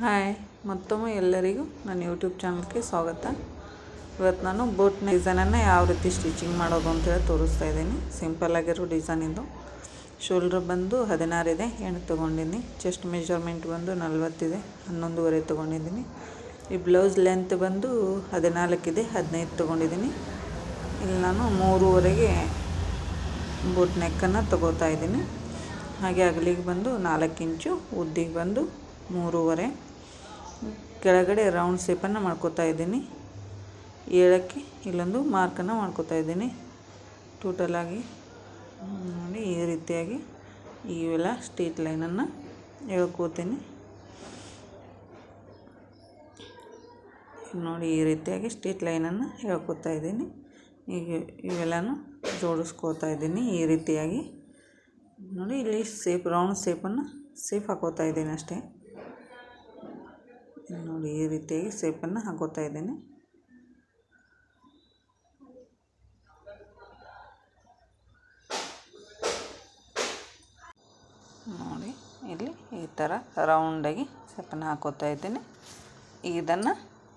Hi, ಮತ್ತೊಮ್ಮೆ ಎಲ್ಲರಿಗೂ ನನ್ನ ಯೂಟ್ಯೂಬ್ ಚಾನಲ್ಗೆ ಸ್ವಾಗತ. ಇವತ್ತು ನಾನು ಬೋಟ್ ಡಿಸೈನನ್ನು ಯಾವ ರೀತಿ ಸ್ಟಿಚಿಂಗ್ ಮಾಡೋದು ಅಂತೇಳಿ ತೋರಿಸ್ತಾ ಇದ್ದೀನಿ. ಸಿಂಪಲ್ಲಾಗಿರೋ ಡಿಸೈನ್ ಇದು. ಶೋಲ್ಡ್ರ್ ಬಂದು ಹದಿನಾರು ಇದೆ ತೊಗೊಂಡಿದ್ದೀನಿ. ಚೆಸ್ಟ್ ಮೆಜರ್ಮೆಂಟ್ ಬಂದು ನಲ್ವತ್ತಿದೆ ಹನ್ನೊಂದುವರೆ ತೊಗೊಂಡಿದ್ದೀನಿ. ಈ ಬ್ಲೌಸ್ ಲೆಂತ್ ಬಂದು ಹದಿನಾಲ್ಕಿದೆ ಹದಿನೈದು ತೊಗೊಂಡಿದ್ದೀನಿ. ಇಲ್ಲಿ ನಾನು ಮೂರುವರೆಗೆ ಬೋಟ್ ನೆಕ್ಕನ್ನು ತೊಗೋತಾ ಇದ್ದೀನಿ. ಹಾಗೆ ಅಗಲಿಗೆ ಬಂದು ನಾಲ್ಕು ಇಂಚು, ಉದ್ದಿಗೆ ಬಂದು ಮೂರುವರೆ. ಕೆಳಗಡೆ ರೌಂಡ್ ಶೇಪನ್ನು ಮಾಡ್ಕೋತಾ ಇದ್ದೀನಿ. ಏಳಕ್ಕೆ ಇಲ್ಲೊಂದು ಮಾರ್ಕನ್ನು ಮಾಡ್ಕೋತಾ ಇದ್ದೀನಿ. ಟೋಟಲಾಗಿ ನೋಡಿ ಈ ರೀತಿಯಾಗಿ ಇವೆಲ್ಲ ಸ್ಟ್ರೀಟ್ ಲೈನನ್ನು ಹೇಳ್ಕೋತೀನಿ ನೋಡಿ ಈ ರೀತಿಯಾಗಿ ಸ್ಟ್ರೇಟ್ ಲೈನನ್ನು ಹೇಳ್ಕೊತಾ ಇದ್ದೀನಿ. ಈಗ ಇವೆಲ್ಲನೂ ಜೋಡಿಸ್ಕೋತಾ ಇದ್ದೀನಿ ಈ ರೀತಿಯಾಗಿ. ನೋಡಿ ಇಲ್ಲಿ ಸೇಪ್ ರೌಂಡ್ ಸೇಪನ್ನು ಸೇಫ್ ಹಾಕೋತಾ ಇದ್ದೀನಿ ಅಷ್ಟೇ. ನೋಡಿ ಈ ರೀತಿಯಾಗಿ ಸೇಪನ್ನು ಹಾಕೋತಾ ಇದ್ದೇನೆ. ನೋಡಿ, ಇಲ್ಲಿ ಈ ಥರ ರೌಂಡಾಗಿ ಸೇಪನ್ನು ಹಾಕೋತಾ ಇದ್ದೇನೆ. ಇದನ್ನು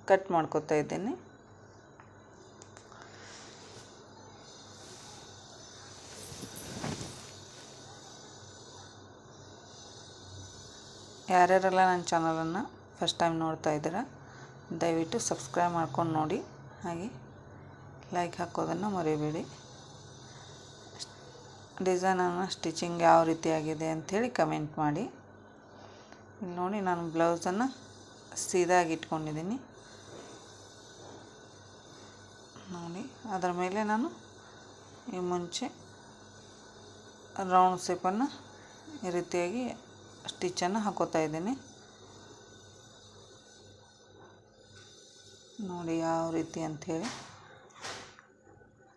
ಕಟ್ ಮಾಡ್ಕೋತಾ ಇದ್ದೇನೆ. ಯಾರ್ಯಾರೆಲ್ಲ ನನ್ನ ಚಾನಲನ್ನು ಫಸ್ಟ್ ಟೈಮ್ ನೋಡ್ತಾ ಇದ್ದೀರಾ, ದಯವಿಟ್ಟು ಸಬ್ಸ್ಕ್ರೈಬ್ ಮಾಡ್ಕೊಂಡು ನೋಡಿ. ಹಾಗೆ ಲೈಕ್ ಹಾಕೋದನ್ನು ಮರಿಬೇಡಿ. ಡಿಸೈನನ್ನು ಸ್ಟಿಚಿಂಗ್ ಯಾವ ರೀತಿಯಾಗಿದೆ ಅಂಥೇಳಿ ಕಮೆಂಟ್ ಮಾಡಿ. ಇಲ್ಲಿ ನೋಡಿ ನಾನು ಬ್ಲೌಸನ್ನು ಸೀದಾಗಿ ಇಟ್ಕೊಂಡಿದ್ದೀನಿ. ನೋಡಿ, ಅದರ ಮೇಲೆ ನಾನು ಈ ಮುಂಚೆ ರೌಂಡ್ ಶೇಪನ್ನು ಈ ರೀತಿಯಾಗಿ ಸ್ಟಿಚ್ಚನ್ನು ಹಾಕೋತಾ ಇದ್ದೀನಿ. ನೋಡಿ ಯಾವ ರೀತಿ ಅಂಥೇಳಿ.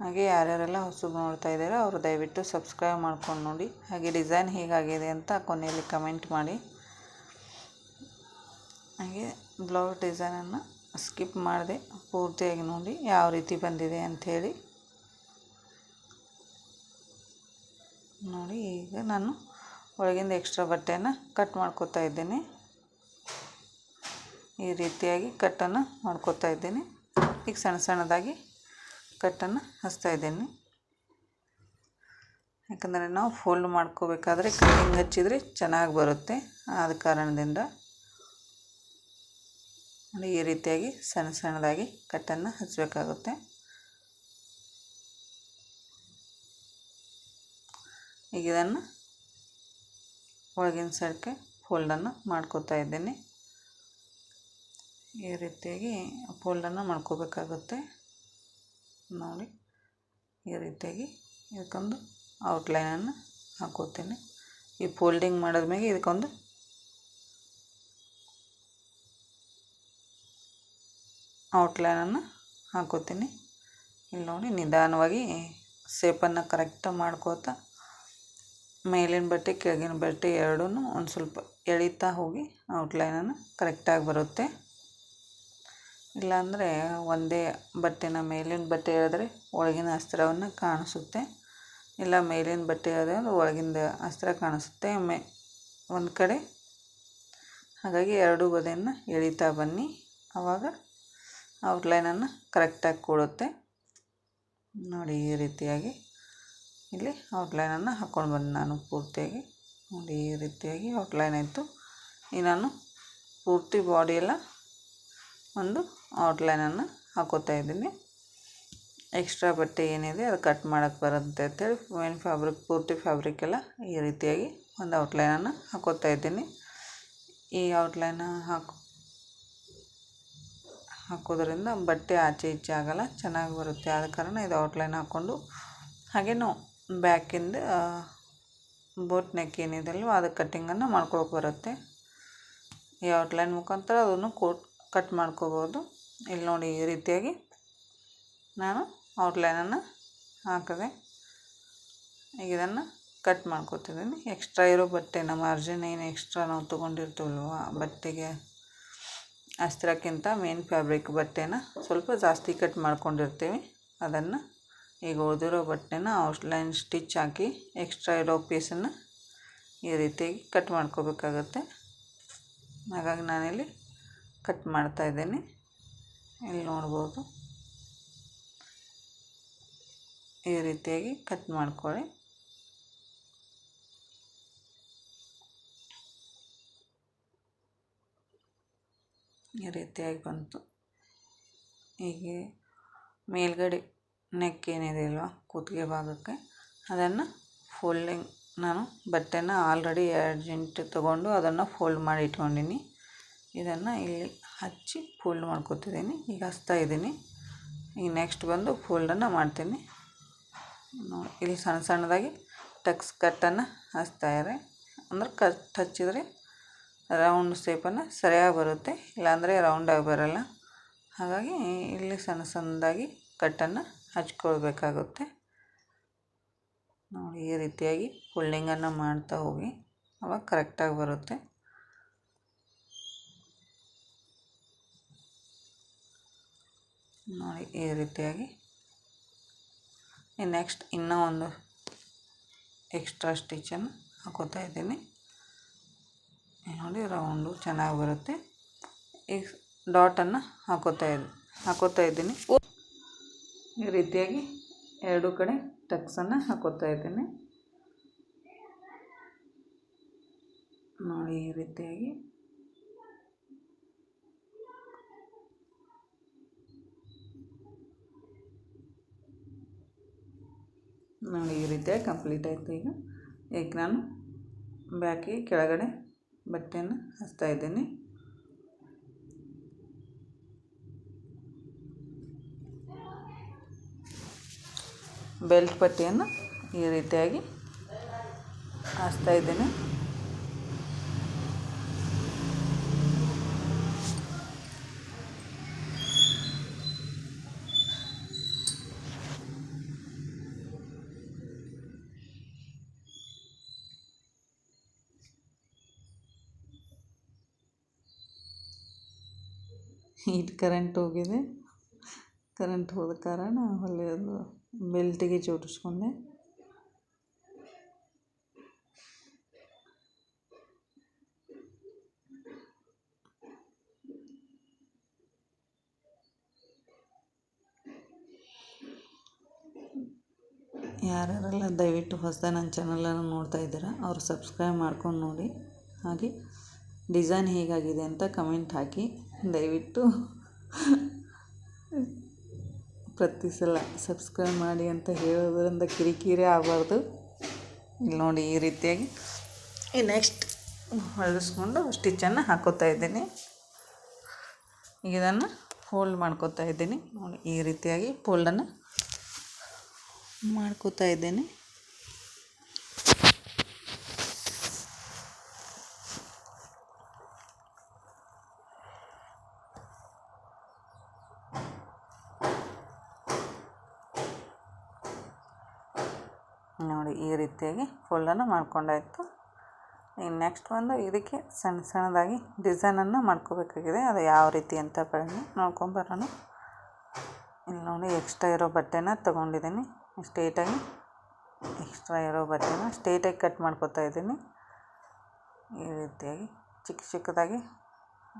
ಹಾಗೆ ಯಾರ್ಯಾರೆಲ್ಲ ಹೊಸಬ್ ನೋಡ್ತಾ ಇದ್ದಾರೆ ಅವರು ದಯವಿಟ್ಟು ಸಬ್ಸ್ಕ್ರೈಬ್ ಮಾಡ್ಕೊಂಡು ನೋಡಿ. ಹಾಗೆ ಡಿಸೈನ್ ಹೇಗಾಗಿದೆ ಅಂತ ಕೊನೆಯಲ್ಲಿ ಕಮೆಂಟ್ ಮಾಡಿ. ಹಾಗೆ ಬ್ಲೌಸ್ ಡಿಸೈನನ್ನು ಸ್ಕಿಪ್ ಮಾಡಿದೆ ಪೂರ್ತಿಯಾಗಿ ನೋಡಿ ಯಾವ ರೀತಿ ಬಂದಿದೆ ಅಂಥೇಳಿ. ನೋಡಿ ಈಗ ನಾನು ಒಳಗಿಂದ ಎಕ್ಸ್ಟ್ರಾ ಬಟ್ಟೆಯನ್ನು ಕಟ್ ಮಾಡ್ಕೋತಾ ಇದ್ದೀನಿ. ಈ ರೀತಿಯಾಗಿ ಕಟ್ಟನ್ನು ಮಾಡ್ಕೋತಾ ಇದ್ದೀನಿ. ಈಗ ಸಣ್ಣ ಸಣ್ಣದಾಗಿ ಕಟ್ಟನ್ನು ಹಚ್ತಾ ಇದ್ದೀನಿ. ಯಾಕಂದರೆ ನಾವು ಫೋಲ್ಡ್ ಮಾಡ್ಕೋಬೇಕಾದ್ರೆ ಕಟ್ಟಿಂಗ್ ಹಚ್ಚಿದರೆ ಚೆನ್ನಾಗಿ ಬರುತ್ತೆ. ಆದ ಕಾರಣದಿಂದ ಈ ರೀತಿಯಾಗಿ ಸಣ್ಣ ಸಣ್ಣದಾಗಿ ಕಟ್ಟನ್ನು ಹಚ್ಚಬೇಕಾಗುತ್ತೆ ಈಗ ಇದನ್ನು ಒಳಗಿನ ಸೈಡ್ಗೆ ಫೋಲ್ಡನ್ನು ಮಾಡ್ಕೋತಾ ಇದ್ದೀನಿ. ಈ ರೀತಿಯಾಗಿ ಫೋಲ್ಡನ್ನು ಮಾಡ್ಕೋಬೇಕಾಗುತ್ತೆ. ನೋಡಿ, ಈ ರೀತಿಯಾಗಿ ಇದಕ್ಕೊಂದು ಔಟ್ಲೈನನ್ನು ಹಾಕೋತೀನಿ. ಈ ಫೋಲ್ಡಿಂಗ್ ಮಾಡಿದ್ಮೇಲೆ ಇದಕ್ಕೊಂದು ಔಟ್ಲೈನನ್ನು ಹಾಕೋತೀನಿ. ಇಲ್ಲಿ ನೋಡಿ, ನಿಧಾನವಾಗಿ ಸೇಪನ್ನು ಕರೆಕ್ಟಾಗಿ ಮಾಡ್ಕೋತಾ ಮೇಲಿನ ಬಟ್ಟೆ, ಕೆಳಗಿನ ಬಟ್ಟೆ ಎರಡೂ ಒಂದು ಸ್ವಲ್ಪ ಎಳಿತಾ ಹೋಗಿ ಔಟ್ಲೈನನ್ನು ಕರೆಕ್ಟಾಗಿ ಬರುತ್ತೆ. ಇಲ್ಲಾಂದರೆ ಒಂದೇ ಬಟ್ಟೆನ ಮೇಲಿನ ಬಟ್ಟೆ ಎಳೆದ್ರೆ ಒಳಗಿನ ಅಸ್ತ್ರವನ್ನು ಕಾಣಿಸುತ್ತೆ. ಇಲ್ಲ ಮೇಲಿನ ಬಟ್ಟೆ ಎಳೆದ್ರೆ ಒಳಗಿಂದ ಅಸ್ತ್ರ ಕಾಣಿಸುತ್ತೆ. ಮೆ, ಒಂದು ಕಡೆ. ಹಾಗಾಗಿ ಎರಡೂ ಬದಿಯನ್ನು ಎಳಿತಾ ಬನ್ನಿ. ಆವಾಗ ಔಟ್ಲೈನನ್ನು ಕರೆಕ್ಟಾಗಿ ಕೊಡುತ್ತೆ. ನೋಡಿ ಈ ರೀತಿಯಾಗಿ. ಇಲ್ಲಿ ಔಟ್ಲೈನನ್ನು ಹಾಕ್ಕೊಂಡು ಬಂದು ನಾನು ಪೂರ್ತಿಯಾಗಿ. ನೋಡಿ ಈ ರೀತಿಯಾಗಿ ಔಟ್ಲೈನ್ ಆಯಿತು. ಈ ನಾನು ಪೂರ್ತಿ ಬಾಡಿಯೆಲ್ಲ ಒಂದು ಔಟ್ಲೈನನ್ನು ಹಾಕೋತಾ ಇದ್ದೀನಿ. ಎಕ್ಸ್ಟ್ರಾ ಬಟ್ಟೆ ಏನಿದೆ ಅದು ಕಟ್ ಮಾಡೋಕ್ಕೆ ಬರುತ್ತೆ ಅಂತೇಳಿ ಮೇನ್ ಫ್ಯಾಬ್ರಿಕ್, ಪೂರ್ತಿ ಫ್ಯಾಬ್ರಿಕ್ ಎಲ್ಲ ಈ ರೀತಿಯಾಗಿ ಒಂದು ಔಟ್ಲೈನನ್ನು ಹಾಕೋತಾ ಇದ್ದೀನಿ. ಈ ಔಟ್ಲೈನ ಹಾಕೋ, ಹಾಕೋದ್ರಿಂದ ಬಟ್ಟೆ ಆಚೆ ಈಚೆ ಆಗೋಲ್ಲ, ಚೆನ್ನಾಗಿ ಬರುತ್ತೆ. ಆದ ಕಾರಣ ಇದು ಔಟ್ಲೈನ್ ಹಾಕ್ಕೊಂಡು ಹಾಗೇನು ಬ್ಯಾಕಿಂದ ಬೋಟ್ ನೆಕ್ ಏನಿದೆಯಲ್ವ ಅದು ಕಟ್ಟಿಂಗನ್ನು ಮಾಡ್ಕೊಳಕ್ಕೆ ಬರುತ್ತೆ. ಈ ಔಟ್ಲೈನ್ ಮುಖಾಂತರ ಅದನ್ನು ಕೋಟ್ ಕಟ್ ಮಾಡ್ಕೋಬೋದು. ಇಲ್ಲಿ ನೋಡಿ ಈ ರೀತಿಯಾಗಿ ನಾನು ಔಟ್ಲೈನನ್ನು ಹಾಕಿದೆ ಈಗ ಇದನ್ನು ಕಟ್ ಮಾಡ್ಕೋತಿದ್ದೀನಿ. ಎಕ್ಸ್ಟ್ರಾ ಇರೋ ಬಟ್ಟೆನ ಮಾರ್ಜಿನ್ ಏನು ಎಕ್ಸ್ಟ್ರಾ ನಾವು ತೊಗೊಂಡಿರ್ತೀವಲ್ವ ಬಟ್ಟೆಗೆ? ಅಸ್ತ್ರಕ್ಕಿಂತ ಮೇನ್ ಫ್ಯಾಬ್ರಿಕ್ ಬಟ್ಟೆನ ಸ್ವಲ್ಪ ಜಾಸ್ತಿ ಕಟ್ ಮಾಡ್ಕೊಂಡಿರ್ತೀವಿ. ಅದನ್ನು ಈಗ ಉಳಿದಿರೋ ಬಟ್ಟೆನ ಔಟ್ಲೈನ್ ಸ್ಟಿಚ್ ಹಾಕಿ ಎಕ್ಸ್ಟ್ರಾ ಇರೋ ಪೀಸನ್ನು ಈ ರೀತಿಯಾಗಿ ಕಟ್ ಮಾಡ್ಕೋಬೇಕಾಗತ್ತೆ. ಹಾಗಾಗಿ ನಾನಿಲ್ಲಿ ಕಟ್ ಮಾಡ್ತಾ ಇದ್ದೇನೆ. ಇಲ್ಲಿ ನೋಡ್ಬೋದು. ಈ ರೀತಿಯಾಗಿ ಕಟ್ ಮಾಡ್ಕೊಳ್ಳಿ. ಈ ರೀತಿಯಾಗಿ ಬಂತು. ಹೀಗೆ ಮೇಲ್ಗಡೆ ನೆಕ್ ಏನಿದೆ ಅಲ್ವಾ ಭಾಗಕ್ಕೆ, ಅದನ್ನು ಫೋಲ್ಡಿಂಗ್ ನಾನು ಬಟ್ಟೆನ ಆಲ್ರೆಡಿ ಎರಡು ಇಂಟು ತೊಗೊಂಡು ಅದನ್ನು ಫೋಲ್ಡ್ ಮಾಡಿ ಇಟ್ಕೊಂಡಿನಿ. ಇದನ್ನು ಇಲ್ಲಿ ಹಚ್ಚಿ ಫೋಲ್ಡ್ ಮಾಡ್ಕೊತಿದ್ದೀನಿ. ಈಗ ಹಚ್ತಾ ಇದ್ದೀನಿ. ಈಗ ನೆಕ್ಸ್ಟ್ ಬಂದು ಫೋಲ್ಡನ್ನು ಮಾಡ್ತೀನಿ. ನೋಡಿ, ಇಲ್ಲಿ ಸಣ್ಣ ಸಣ್ಣದಾಗಿ ಟಕ್ಸ್ ಕಟ್ಟನ್ನು ಹಚ್ತಾಯಿದ್ದಾರೆ ಅಂದ್ರೆ ಕಟ್ ಹಚ್ಚಿದರೆ ರೌಂಡ್ ಶೇಪನ್ನು ಸರಿಯಾಗಿ ಬರುತ್ತೆ. ಇಲ್ಲಾಂದರೆ ರೌಂಡಾಗಿ ಬರೋಲ್ಲ. ಹಾಗಾಗಿ ಇಲ್ಲಿ ಸಣ್ಣ ಸಣ್ಣದಾಗಿ ಕಟ್ಟನ್ನು ಹಚ್ಕೊಳ್ಬೇಕಾಗುತ್ತೆ. ನೋಡಿ, ಈ ರೀತಿಯಾಗಿ ಫೋಲ್ಡಿಂಗನ್ನು ಮಾಡ್ತಾ ಹೋಗಿ. ಅವಾಗ ಕರೆಕ್ಟಾಗಿ ಬರುತ್ತೆ. ನೋಡಿ ಈ ರೀತಿಯಾಗಿ. ನೆಕ್ಸ್ಟ್ ಇನ್ನೂ ಒಂದು ಎಕ್ಸ್ಟ್ರಾ ಸ್ಟಿಚನ್ನು ಹಾಕೋತಾ ಇದ್ದೀನಿ. ನೋಡಿ ರೌಂಡು ಚೆನ್ನಾಗಿ ಬರುತ್ತೆ. ಈಗ ಡಾಟನ್ನು ಹಾಕೋತಾ ಇದ್ದೀನಿ ಹಾಕೋತಾ ಇದ್ದೀನಿ. ಈ ರೀತಿಯಾಗಿ ಎರಡು ಕಡೆ ಟಕ್ಸನ್ನು ಹಾಕೋತಾ ಇದ್ದೀನಿ. ನೋಡಿ ಈ ರೀತಿಯಾಗಿ. ನೋಡಿ ಈ ರೀತಿಯಾಗಿ ಕಂಪ್ಲೀಟ್ ಆಯಿತು ಈಗ. ಈಗ ನಾನು ಬ್ಯಾಕಿಗೆ ಕೆಳಗಡೆ ಬಟ್ಟೆಯನ್ನು ಹಚ್ತಾ ಇದ್ದೀನಿ. ಬೆಲ್ಟ್ ಪಟ್ಟಿಯನ್ನು ಈ ರೀತಿಯಾಗಿ ಹಚ್ತಾ ಇದ್ದೀನಿ. ಹೀಟ್ ಕರೆಂಟ್ ಹೋಗಿದೆ. ಕರೆಂಟ್ ಹೋದ ಕಾರಣ ಅದು ಬೆಲ್ಟಿಗೆ ಜೋಡಿಸ್ಕೊಂಡೆ. ಯಾರ್ಯಾರೆಲ್ಲ ದಯವಿಟ್ಟು ಹೊಸದಾಗಿ ನನ್ನ ಚಾನಲನ್ನು ನೋಡ್ತಾ ಇದ್ದೀರಾ, ಅವರು ಸಬ್ಸ್ಕ್ರೈಬ್ ಮಾಡ್ಕೊಂಡು ನೋಡಿ. ಹಾಗೆ ಡಿಸೈನ್ ಹೇಗಾಗಿದೆ ಅಂತ ಕಮೆಂಟ್ ಹಾಕಿ. ದಯವಿಟ್ಟು ಪ್ರತಿ ಸಲ ಸಬ್ಸ್ಕ್ರೈಬ್ ಮಾಡಿ ಅಂತ ಹೇಳೋದರಿಂದ ಕಿರಿಕಿರಿ ಆಗಬಾರ್ದು. ಇಲ್ಲಿ ನೋಡಿ ಈ ರೀತಿಯಾಗಿ. ಈ ನೆಕ್ಸ್ಟ್ ಹೊಲಿಸ್ಕೊಂಡು ಸ್ಟಿಚ್ಚನ್ನು ಹಾಕೋತಾ ಇದ್ದೀನಿ. ಇದನ್ನು ಫೋಲ್ಡ್ ಮಾಡ್ಕೋತಾ ಇದ್ದೀನಿ. ನೋಡಿ ಈ ರೀತಿಯಾಗಿ ಫೋಲ್ಡನ್ನು ಮಾಡ್ಕೋತಾ ಇದ್ದೀನಿ ನೋಡಿ ಈ ರೀತಿಯಾಗಿ ಫುಲ್ಲನ್ನು ಮಾಡ್ಕೊಂಡಾಯಿತು. ಇನ್ನು ನೆಕ್ಸ್ಟ್ ಬಂದು ಇದಕ್ಕೆ ಸಣ್ಣ ಸಣ್ಣದಾಗಿ ಡಿಸೈನನ್ನು ಮಾಡ್ಕೋಬೇಕಾಗಿದೆ. ಅದು ಯಾವ ರೀತಿ ಅಂತ ಬರೋಣ ನೋಡ್ಕೊಂಬರೋಣ. ಇಲ್ಲಿ ನೋಡಿ ಎಕ್ಸ್ಟ್ರಾ ಇರೋ ಬಟ್ಟೆನ ತೊಗೊಂಡಿದ್ದೀನಿ. ಸ್ಟೇಟಾಗಿ ಎಕ್ಸ್ಟ್ರಾ ಇರೋ ಬಟ್ಟೆನ ಸ್ಟೇಟಾಗಿ ಕಟ್ ಮಾಡ್ಕೊತಾ ಇದ್ದೀನಿ. ಈ ರೀತಿಯಾಗಿ ಚಿಕ್ಕ ಚಿಕ್ಕದಾಗಿ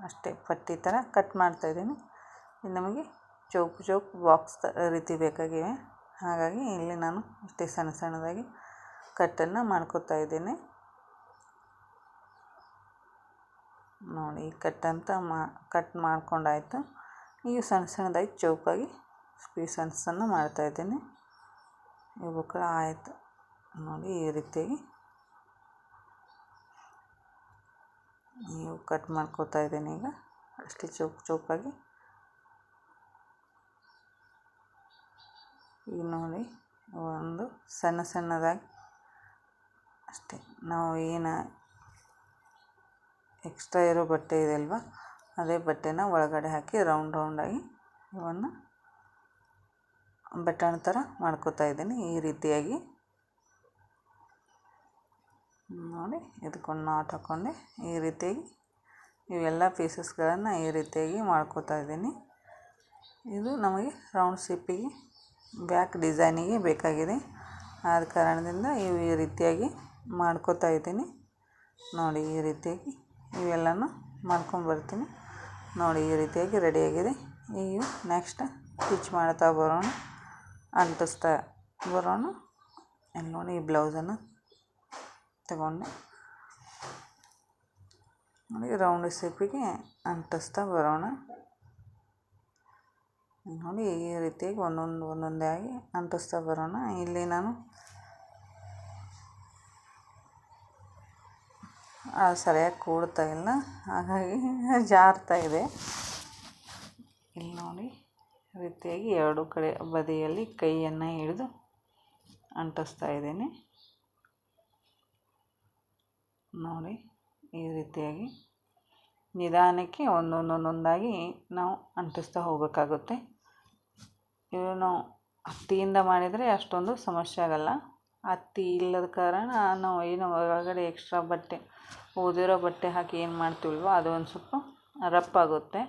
ಅಷ್ಟೇ ಪಟ್ಟಿ ಥರ ಕಟ್ ಮಾಡ್ತಾಯಿದ್ದೀನಿ ಇದು ನಮಗೆ ಚೌಕ್ ಚೌಕ್ ಬಾಕ್ಸ್ ರೀತಿ ಬೇಕಾಗಿವೆ. ಹಾಗಾಗಿ ಇಲ್ಲಿ ನಾನು ಇಷ್ಟೇ ಸಣ್ಣ ಸಣ್ಣದಾಗಿ ಕಟ್ಟನ್ನು ಮಾಡ್ಕೋತಾ ಇದ್ದೀನಿ. ನೋಡಿ ಕಟ್ ಅಂತ ಮಾ, ಕಟ್ ಮಾಡ್ಕೊಂಡಾಯಿತು. ಈಗ ಸಣ್ಣ ಸಣ್ಣದಾಗಿ ಚೌಕಾಗಿ ಪೀಸನ್ಸನ್ನು ಮಾಡ್ತಾಯಿದ್ದೀನಿ ಇವು ಕೂಡ ಆಯಿತು. ನೋಡಿ, ಈ ರೀತಿಯಾಗಿ ನೀವು ಕಟ್ ಮಾಡ್ಕೋತಾ ಇದ್ದೀನಿ ಈಗ. ಅಷ್ಟೇ ಚೌಕ್, ಚೌಕಾಗಿ. ಈಗ ನೋಡಿ, ಒಂದು ಸಣ್ಣ ಸಣ್ಣದಾಗಿ ಅಷ್ಟೇ. ನಾವು ಏನು ಎಕ್ಸ್ಟ್ರಾ ಇರೋ ಬಟ್ಟೆ ಇದೆ ಅಲ್ವಾ? ಅದೇ ಬಟ್ಟೆನ ಒಳಗಡೆ ಹಾಕಿ ರೌಂಡ್ ರೌಂಡಾಗಿ ಇವನ್ನು ಬಟನ್ ಥರ ಮಾಡ್ಕೋತಾ ಇದ್ದೀನಿ. ಈ ರೀತಿಯಾಗಿ ನೋಡಿ ಇದಕ್ಕೊಂದು ನಾಟ್ ಹಾಕ್ಕೊಂಡೆ ಈ ರೀತಿಯಾಗಿ ಇವೆಲ್ಲ ಪೀಸಸ್ಗಳನ್ನು ಈ ರೀತಿಯಾಗಿ ಮಾಡ್ಕೋತಾ ಇದ್ದೀನಿ. ಇದು ನಮಗೆ ರೌಂಡ್ ಶೇಪಿಗೆ ಬ್ಯಾಕ್ ಡಿಸೈನಿಗೆ ಬೇಕಾಗಿದೆ. ಆದ ಕಾರಣದಿಂದ ಇವು ಈ ರೀತಿಯಾಗಿ ಮಾಡ್ಕೋತಾ ಇದ್ದೀನಿ. ನೋಡಿ ಈ ರೀತಿಯಾಗಿ ಇವೆಲ್ಲನೂ ಮಾಡ್ಕೊಂಬರ್ತೀನಿ ನೋಡಿ ಈ ರೀತಿಯಾಗಿ ರೆಡಿಯಾಗಿದೆ ಈಗ ನೆಕ್ಸ್ಟ್ ಸ್ಟಿಚ್ ಮಾಡ್ತಾ ಬರೋಣ. ಅಂಟಿಸ್ತಾ ಬರೋಣ. ಇಲ್ಲಿ ನೋಡಿ ಈ ಬ್ಲೌಸನ್ನು ತಗೊಂಡೆ. ನೋಡಿ ರೌಂಡ್ ಶೇಪಿಗೆ ಅಂಟಿಸ್ತಾ ಬರೋಣ. ನೋಡಿ ಈ ರೀತಿಯಾಗಿ ಒಂದೊಂದು, ಒಂದೊಂದೇ ಆಗಿ ಅಂಟಿಸ್ತಾ ಬರೋಣ. ಇಲ್ಲಿ ನಾನು ಸರಿಯಾಗಿ ಕೂಡ್ತಾ ಇಲ್ಲ. ಹಾಗಾಗಿ ಜಾರ್ತಾ ಇದೆ. ಇಲ್ಲಿ ನೋಡಿ, ರೀತಿಯಾಗಿ ಎರಡು ಕಡೆ ಬದಿಯಲ್ಲಿ ಕೈಯನ್ನು ಹಿಡಿದು ಅಂಟಿಸ್ತಾ ಇದ್ದೀನಿ. ನೋಡಿ, ಈ ರೀತಿಯಾಗಿ ನಿಧಾನಕ್ಕೆ ಒಂದೊಂದೊಂದೊಂದಾಗಿ ನಾವು ಅಂಟಿಸ್ತಾ ಹೋಗಬೇಕಾಗುತ್ತೆ. ಇವು ನಾವು ಹತ್ತಿಯಿಂದ ಮಾಡಿದರೆ ಅಷ್ಟೊಂದು ಸಮಸ್ಯೆ ಆಗಲ್ಲ. ಹತ್ತಿ ಇಲ್ಲದ ಕಾರಣ ನಾವು ಏನು ಒಳಗಡೆ ಎಕ್ಸ್ಟ್ರಾ ಬಟ್ಟೆ ಓದಿರೋ ಬಟ್ಟೆ ಹಾಕಿ ಏನು ಮಾಡ್ತೀವಲ್ವ ಅದು ಒಂದು ಸ್ವಲ್ಪ ರಫ್ ಆಗುತ್ತೆ,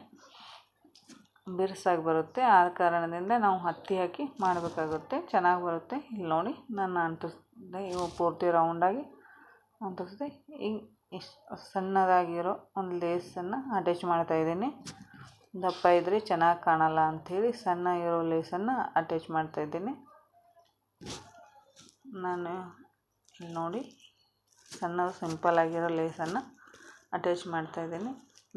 ಬಿರುಸಾಗಿ ಬರುತ್ತೆ. ಆ ಕಾರಣದಿಂದ ನಾವು ಹತ್ತಿ ಹಾಕಿ ಮಾಡಬೇಕಾಗುತ್ತೆ. ಚೆನ್ನಾಗಿ ಬರುತ್ತೆ. ಇಲ್ಲಿ ನೋಡಿ ನಾನು ಅಂಟಿಸ್ದೆ, ಇವು ಪೂರ್ತಿ ರೌಂಡಾಗಿ ಅಂಟಿಸ್ದೆ. ಈಗ ಇಷ್ಟು ಸಣ್ಣದಾಗಿರೋ ಒಂದು ಲೇಸನ್ನು ಅಟ್ಯಾಚ್ ಮಾಡ್ತಾಯಿದ್ದೀನಿ ದಪ್ಪ ಇದ್ದರೆ ಚೆನ್ನಾಗಿ ಕಾಣಲ್ಲ ಅಂಥೇಳಿ ಸಣ್ಣ ಇರೋ ಲೇಸನ್ನು ಅಟ್ಯಾಚ್ ಮಾಡ್ತಾಯಿದ್ದೀನಿ ನಾನು ಇಲ್ಲಿ ನೋಡಿ ಸಿಂಪಲ್ ಆಗಿರೋ ಲೇಸನ್ನು ಅಟ್ಯಾಚ್ ಮಾಡ್ತಾಯಿದ್ದೀನಿ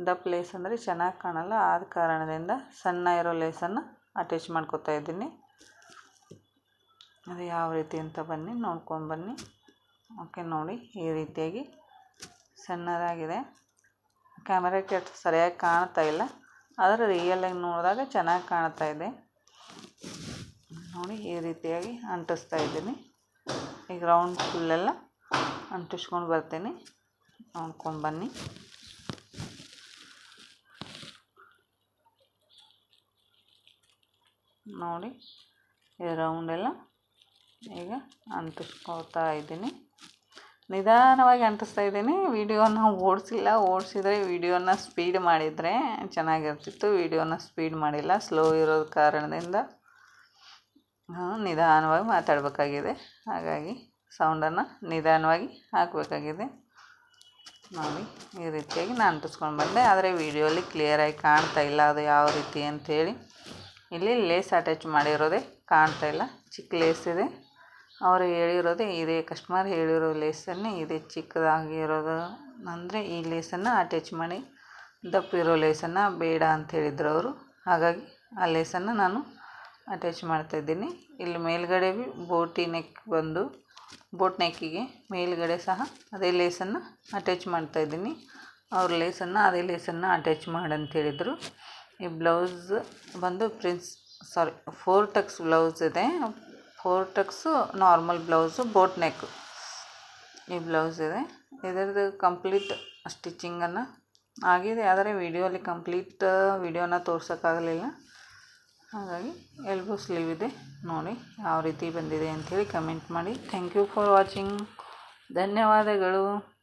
ದಪ್ಪ ಲೇಸ್ ಅಂದರೆ ಚೆನ್ನಾಗಿ ಕಾಣಲ್ಲ, ಆದ ಕಾರಣದಿಂದ ಸಣ್ಣ ಇರೋ ಲೇಸನ್ನು ಅಟ್ಯಾಚ್ ಮಾಡ್ಕೋತಾ ಇದ್ದೀನಿ. ಅದು ಯಾವ ರೀತಿ ಅಂತ ಬನ್ನಿ, ನೋಡ್ಕೊಂಡು ಬನ್ನಿ. ಓಕೆ, ನೋಡಿ ಈ ರೀತಿಯಾಗಿ ಸಣ್ಣದಾಗಿದೆ. ಕ್ಯಾಮರಾಕ್ಕೆ ಅಷ್ಟು ಸರಿಯಾಗಿ ಕಾಣ್ತಾ ಇಲ್ಲ, ಆದರೆ ರಿಯಲಾಗಿ ನೋಡಿದಾಗ ಚೆನ್ನಾಗಿ ಕಾಣ್ತಾ ಇದೆ. ನೋಡಿ ಈ ರೀತಿಯಾಗಿ ಅಂಟಿಸ್ತಾ ಇದ್ದೀನಿ. ಈಗ ರೌಂಡ್ ಫುಲ್ಲೆಲ್ಲ ಅಂಟಿಸ್ಕೊಂಡು ಬರ್ತೀನಿ. ನೋಡ್ಕೊಂಡು ಬನ್ನಿ. ನೋಡಿ, ಈ ರೌಂಡೆಲ್ಲ ಈಗ ಅಂತಿಸ್ಕೋತಾ ಇದ್ದೀನಿ. ನಿಧಾನವಾಗಿ ಅಂಟಿಸ್ತಾ ಇದ್ದೀನಿ. ವೀಡಿಯೋನ ಓಡಿಸಿಲ್ಲ, ಓಡಿಸಿದ್ರೆ ವೀಡಿಯೋನ ಸ್ಪೀಡ್ ಮಾಡಿದರೆ ಚೆನ್ನಾಗಿರ್ತಿತ್ತು. ವೀಡಿಯೋನ ಸ್ಪೀಡ್ ಮಾಡಿಲ್ಲ ಸ್ಲೋ ಇರೋ ಕಾರಣದಿಂದ ನಿಧಾನವಾಗಿ ಮಾತಾಡಬೇಕಾಗಿದೆ. ಹಾಗಾಗಿ ಸೌಂಡನ್ನು ನಿಧಾನವಾಗಿ ಹಾಕಬೇಕಾಗಿದೆ. ನೋಡಿ, ಈ ರೀತಿಯಾಗಿ ನಾನು ಅಂಟಿಸ್ಕೊಂಡು ಬಂದೆ. ಆದರೆ ವೀಡಿಯೋಲಿ ಕ್ಲಿಯರಾಗಿ ಕಾಣ್ತಾ ಇಲ್ಲ ಅದು ಯಾವ ರೀತಿ ಅಂಥೇಳಿ. ಇಲ್ಲಿ ಲೇಸ್ ಅಟ್ಯಾಚ್ ಮಾಡಿರೋದೇ ಕಾಣ್ತಾ ಇಲ್ಲ. ಚಿಕ್ಕ ಲೇಸ್ ಇದೆ. ಅವರು ಹೇಳಿರೋದೇ ಇದೇ. ಕಸ್ಟಮರ್ ಹೇಳಿರೋ ಲೇಸನ್ನೇ ಇದೇ. ಚಿಕ್ಕದಾಗಿರೋದು ಅಂದರೆ ಈ ಲೇಸನ್ನು ಅಟ್ಯಾಚ್ ಮಾಡಿ ದಪ್ಪಿರೋ ಲೇಸನ್ನು ಬೇಡ ಅಂತ ಹೇಳಿದ್ರು ಅವರು. ಹಾಗಾಗಿ ಆ ಲೇಸನ್ನು ನಾನು ಅಟ್ಯಾಚ್ ಮಾಡ್ತಾಯಿದ್ದೀನಿ ಇಲ್ಲಿ ಮೇಲ್ಗಡೆ ಬೋಟಿ ನೆಕ್ ಬಂದು, ಬೋಟ್ ನೆಕ್ಕಿಗೆ ಮೇಲ್ಗಡೆ ಸಹ ಅದೇ ಲೇಸನ್ನು ಅಟ್ಯಾಚ್ ಮಾಡ್ತಾ ಇದ್ದೀನಿ. ಅವ್ರ ಲೇಸನ್ನು ಅದೇ ಲೇಸನ್ನು ಅಟ್ಯಾಚ್ ಮಾಡಂತ ಹೇಳಿದರು. ಈ ಬ್ಲೌಸ್ ಬಂದು princess, sorry four tucks blouse ಇದೆ. Four tucks normal blouse, boat neck ಈ ಬ್ಲೌಸ್ ಇದೆ. ಇದರದ್ದು ಕಂಪ್ಲೀಟ್ ಸ್ಟಿಚಿಂಗನ್ನು ಆಗಿದೆ. ಆದರೆ ವಿಡಿಯೋಲಿ ಕಂಪ್ಲೀಟ್, ವಿಡಿಯೋನ ತೋರ್ಸೋಕ್ಕಾಗಲಿಲ್ಲ. ಹಾಗಾಗಿ ಎಲ್ಗೂ ಸ್ಲೀವ್ ಇದೆ. ನೋಡಿ ಯಾವ ರೀತಿ ಬಂದಿದೆ ಅಂಥೇಳಿ ಕಮೆಂಟ್ ಮಾಡಿ. ಥ್ಯಾಂಕ್ ಯು ಫಾರ್ ವಾಚಿಂಗ್ ಧನ್ಯವಾದಗಳು.